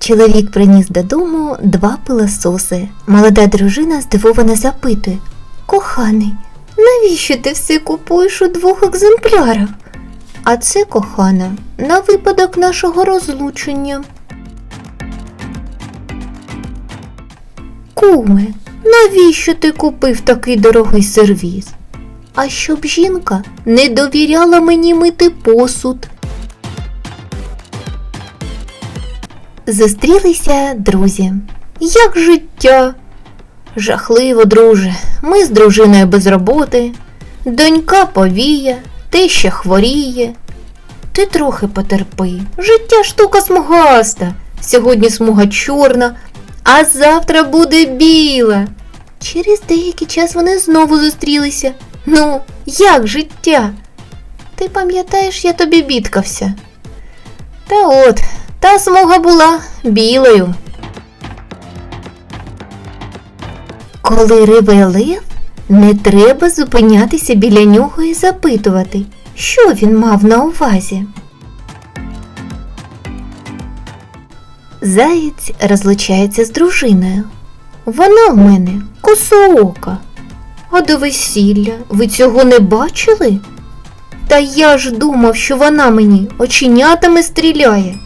Чоловік приніс додому два пилососи. Молода дружина здивовано запитує: Коханий, навіщо ти все купуєш у двох екземплярах? А це, кохана, на випадок нашого розлучення. Куме, навіщо ти купив такий дорогий сервіз? А щоб жінка не довіряла мені мити посуд. Зустрілися друзі. Як життя? Жахливо, друже. Ми з дружиною без роботи. Донька повіє, теща хворіє. Ти трохи потерпи. Життя штука смугаста. Сьогодні смуга чорна, а завтра буде біла. Через деякий час вони знову зустрілися. Ну, як життя? Ти пам'ятаєш, я тобі бідкався. Та от, та смуга була білою. Коли рибе лев, не треба зупинятися біля нього і запитувати, що він мав на увазі. Заєць розлучається з дружиною. Вона в мене косоока. А до весілля ви цього не бачили? Та я ж думав, що вона мені оченятами стріляє.